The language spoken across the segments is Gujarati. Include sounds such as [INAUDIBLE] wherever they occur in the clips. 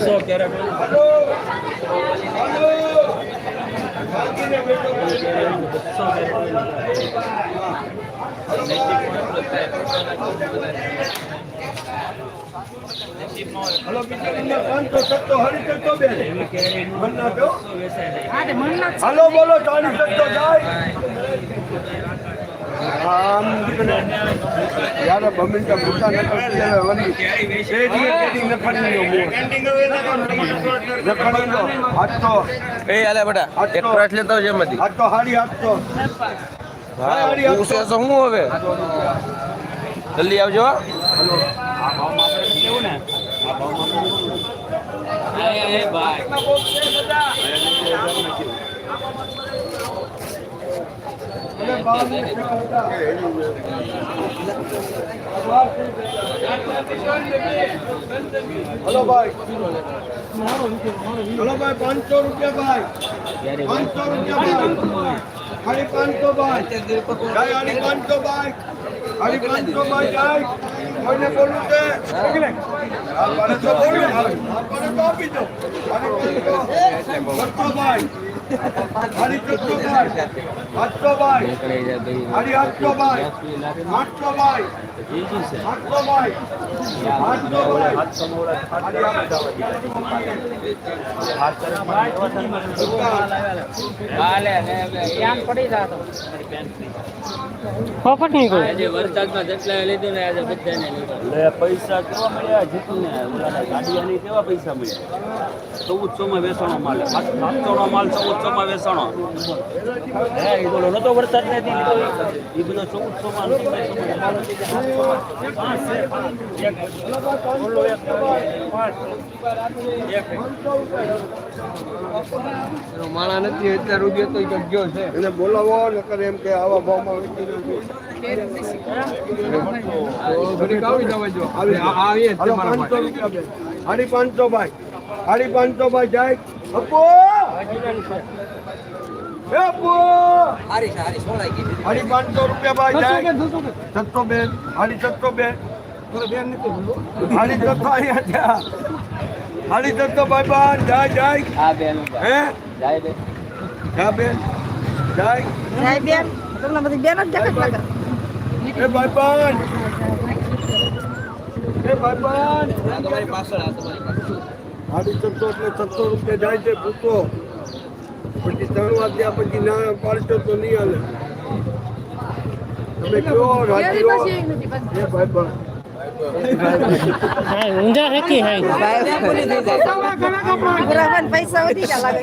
બસો કેરેટ હલો હલો ભાગીને બસો નાખ્યો હલો બોલો ચાલીસ સત્તો જાય. આમ દીકરે. યારે બમિંટા ભૂતા ન કરતી હવે વળી એ આલે બેટા એક પ્રાટ લેતા આવજો એમાંથી. આઠસો હાડી આઠસો હા પૂછે તો હું હવે? જલ્દી આવજો હો. અને બાવન હલો ભાઈ. હલો ભાઈ, પાંચસો રૂપિયા ભાઈ. પાંચસો રૂપિયા ભાઈ. ખાલી પાંચસો ભાઈ. ખાલી પાંચસો ભાઈ. ખાલી પાંચસો ભાઈ, જાય. કોઈને બોલવું છે? આપણે તો બોલવું આપણે તો આપી દો. ભાઈ. પોપટ નહીં કોઈ આજે લીધું ને આજે બધાને પૈસા કેવા મળ્યા જીતું ને ગાડી ગાડીયાની કેવા પૈસા મળ્યા ચૌદસો માં વેચાણો માલ સાતસો નો માલ ચૌદસો માં વેચાણો એ બોલો નતો વરસાદ નથી એ બધો ચૌદસો માણા નથી અત્યારે રૂપિયા તો ગયો છે. એને બોલાવો નકર એમ કે આવા ભાવમાં. સાડી પાંચસો ભાઈ. સાડી પાંચસો ભાઈ જાય. અપો સાડી પાંચસો રૂપિયા ભાઈ જાય. સત્તો બેન. સાડી સત્તો બેન. સાડી સત્તો અહીંયા થયા સાડી સત્તો ભાઈ બાન જાય જાય. આ બેન હે? જાય બે જા બેન. જાય. બેન. તમને બધી બેન જ જગત લાગે એ ભાઈ બાન એ ભાઈ બાન તમારી પાછળ આ તમારી પાછળ. સાડી એટલે સત્તો રૂપિયા જાય છે પૂછો પછી ત્રણ વાગ્યા પછી ના પાડશો તો નહીં હાલે. તમે કયો રાજી એ ભાઈ બરાબર પૈસા વધી ગયા લાગે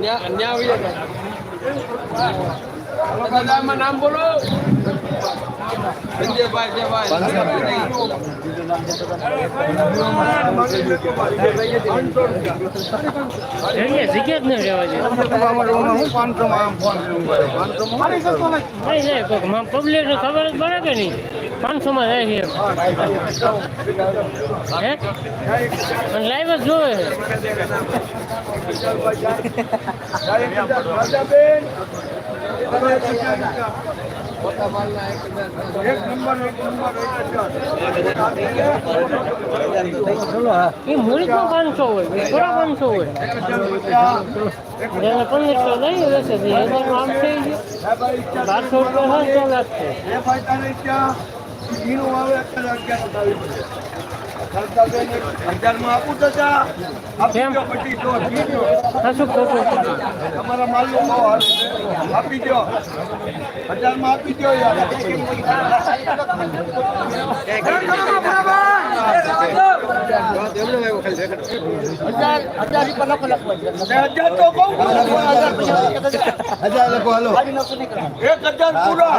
ન્યા આવી જાય નામ બોલો એટલે જગ્યા જ ન રહેવા જોઈએ પબ્લિક ને ખબર જ પડે કે નહીં? પાંચસો માં જાય છે હે? લાઈવ જ જોવે છે. [LAUGHS] [LAUGHS] એ મૂળ તો પાંચસો હોય થોડા પાંચસો હોય. જેને પંદરસો લઈ છે હજારનું આમ થઈ ગયું. બારસો રૂપિયા હોય તો લાગશે હજારમાં આપું તો જા આપી? દો શું ખોટું તમારા માલનો ભાવ. આપી દો આપી દો હજાર તો કહું હજાર લખો હાલો એક હજાર પૂરા